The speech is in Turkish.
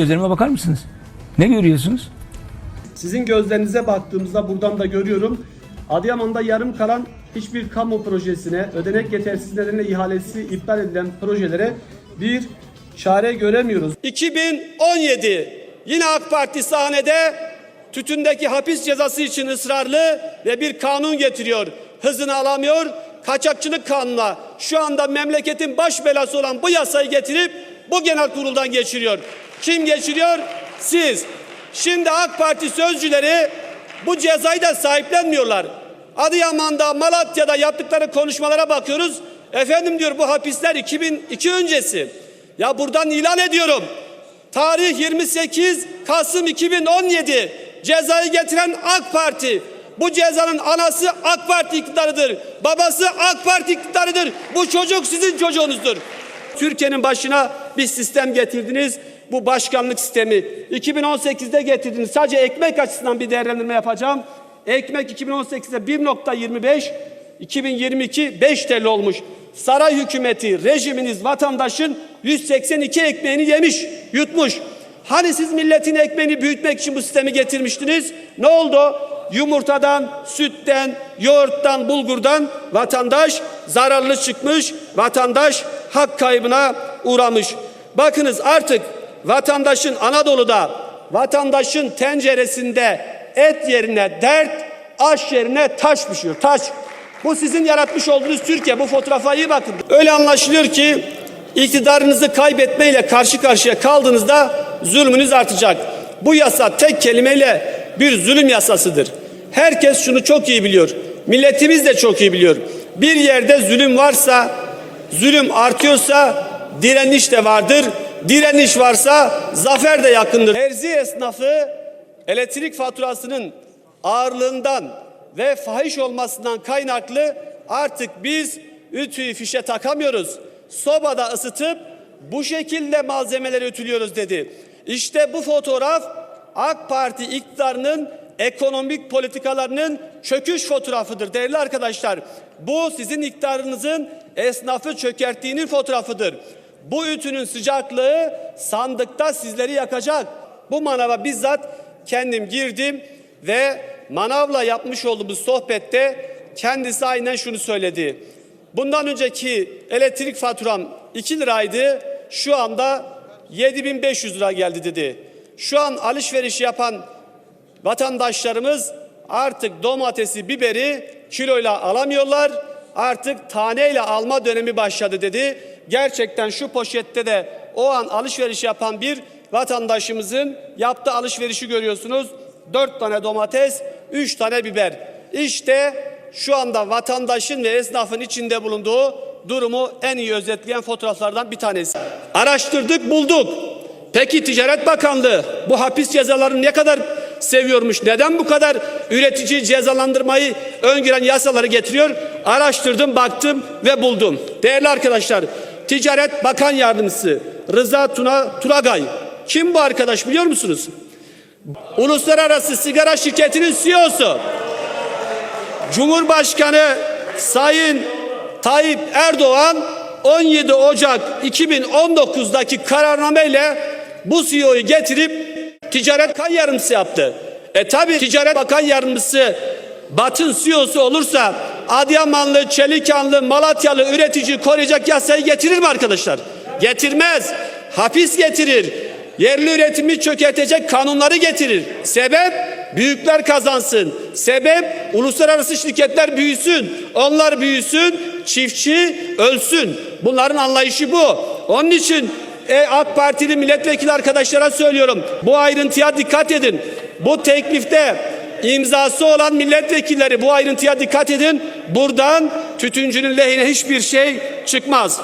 gözlerime bakar mısınız? Ne görüyorsunuz? Sizin gözlerinize baktığımızda buradan da görüyorum. Adıyaman'da yarım kalan hiçbir kamu projesine, ödenek yetersiz nedeniyle ihalesi iptal edilen projelere bir çare göremiyoruz. 2017 yine AK Parti sahnede tütündeki hapis cezası için ısrarlı ve bir kanun getiriyor. Hızını alamıyor. Kaçakçılık kanununa şu anda memleketin baş belası olan bu yasayı getirip bu genel kuruldan geçiriyor. Kim geçiriyor? Siz. Şimdi AK Parti sözcüleri bu cezayı da sahiplenmiyorlar. Adıyaman'da, Malatya'da yaptıkları konuşmalara bakıyoruz. Efendim diyor bu hapisler 2002 öncesi. Ya buradan ilan ediyorum. Tarih 28 Kasım 2017. Cezayı getiren AK Parti. Bu cezanın anası AK Parti iktidarıdır. Babası AK Parti iktidarıdır. Bu çocuk sizin çocuğunuzdur. Türkiye'nin başına bir sistem getirdiniz. Bu başkanlık sistemi. 2018'de getirdiniz. Sadece ekmek açısından bir değerlendirme yapacağım. Ekmek 2018'de 1.25, 2022 5 TL olmuş. Saray hükümeti, rejiminiz vatandaşın 182 ekmeğini yemiş, yutmuş. Hani siz milletin ekmeğini büyütmek için bu sistemi getirmiştiniz? Ne oldu? Yumurtadan, sütten, yoğurttan, bulgurdan vatandaş zararlı çıkmış, vatandaş hak kaybına uğramış. Bakınız artık vatandaşın Anadolu'da, vatandaşın tenceresinde et yerine dert, aş yerine taş pişiyor. Taş. Bu sizin yaratmış olduğunuz Türkiye. Bu fotoğrafa iyi bakın. Öyle anlaşılıyor ki iktidarınızı kaybetmeyle karşı karşıya kaldığınızda zulmünüz artacak. Bu yasa tek kelimeyle bir zulüm yasasıdır. Herkes şunu çok iyi biliyor. Milletimiz de çok iyi biliyor. Bir yerde zulüm varsa, zulüm artıyorsa direniş de vardır. Direniş varsa zafer de yakındır. Terzi esnafı elektrik faturasının ağırlığından ve fahiş olmasından kaynaklı artık biz ütüyü fişe takamıyoruz. Sobada ısıtıp bu şekilde malzemeleri ütülüyoruz dedi. İşte bu fotoğraf AK Parti iktidarının ekonomik politikalarının çöküş fotoğrafıdır değerli arkadaşlar. Bu sizin iktidarınızın esnafı çökerttiğinin fotoğrafıdır. Bu ütünün sıcaklığı sandıkta sizleri yakacak. Bu manava bizzat kendim girdim ve manavla yapmış olduğumuz sohbette kendisi aynen şunu söyledi. Bundan önceki elektrik faturam 2 liraydı. Şu anda 7500 lira geldi dedi. Şu an alışveriş yapan vatandaşlarımız artık domatesi, biberi kiloyla alamıyorlar. Artık taneyle alma dönemi başladı dedi. Gerçekten şu poşette de o an alışveriş yapan bir vatandaşımızın yaptığı alışverişi görüyorsunuz. Dört tane domates, üç tane biber. İşte şu anda vatandaşın ve esnafın içinde bulunduğu durumu en iyi özetleyen fotoğraflardan bir tanesi. Araştırdık, bulduk. Peki Ticaret Bakanlığı bu hapis cezalarını ne kadar seviyormuş? Neden bu kadar üretici cezalandırmayı öngören yasaları getiriyor? Araştırdım, baktım ve buldum. Değerli arkadaşlar, Ticaret Bakan Yardımcısı Rıza Tuna Turagay. Kim bu arkadaş biliyor musunuz? Uluslararası Sigara Şirketi'nin CEO'su. Cumhurbaşkanı Sayın Tayyip Erdoğan 17 Ocak 2019'daki kararnameyle bu CEO'yu getirip Ticaret Bakan Yardımcısı yaptı. E tabi Ticaret Bakan Yardımcısı Batın CEO'su olursa Adıyamanlı, Çelikanlı, Malatyalı üretici koruyacak yasayı getirir mi arkadaşlar? Getirmez. Hapis getirir. Yerli üretimi çökertecek kanunları getirir. Sebep büyükler kazansın. Sebep uluslararası şirketler büyüsün. Onlar büyüsün, çiftçi ölsün. Bunların anlayışı bu. Onun için e, AK Partili milletvekili arkadaşlara söylüyorum. Bu ayrıntıya dikkat edin. Bu teklifte imzası olan milletvekilleri bu ayrıntıya dikkat edin. Buradan tütüncünün lehine hiçbir şey çıkmaz.